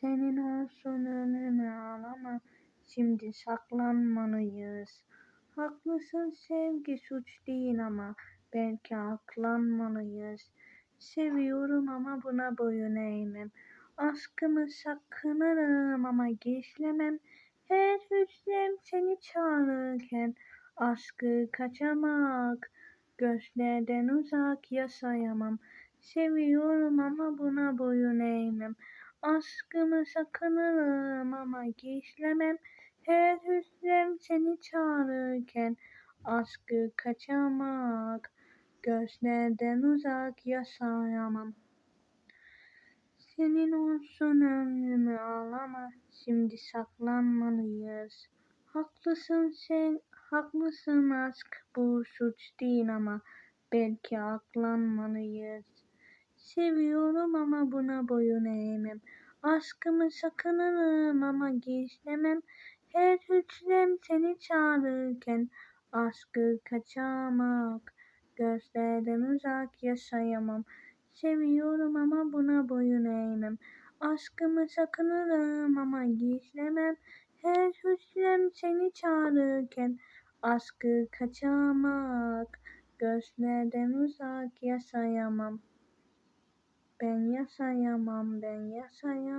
Senin olsun ömrümü ağlama, şimdi saklanmalıyız. Haklısın sevgi suç değil ama belki aklanmalıyız. Seviyorum ama buna boyun eğmem. Aşkımı sakınırım ama gizlemem. Her hücrem seni çağırırken aşkı kaçamak. Gözlerden uzak yaşayamam. Seviyorum ama buna boyun eğmem. Aşkımı sakınırım ama gizlemem. Her hücrem seni çağırırken aşkı kaçamak. Gözlerden uzak yaşayamam. Senin olsun ömrümü ağlama, şimdi saklanmalıyız. Haklısın sen, haklısın aşk bu suç değil ama belki aklanmalıyız. Seviyorum ama buna boyun eğmem. Aşkımı sakınırım ama gizlemem. Her hücrem seni çağırırken aşkı kaçamak. Gözlerden uzak yaşayamam. Seviyorum ama buna boyun eğmem. Aşkımı sakınırım ama gizlemem. Her hücrem seni çağırırken aşkı kaçamak. Gözlerden uzak yaşayamam. Ben yaşayamam, ben yaşayamam.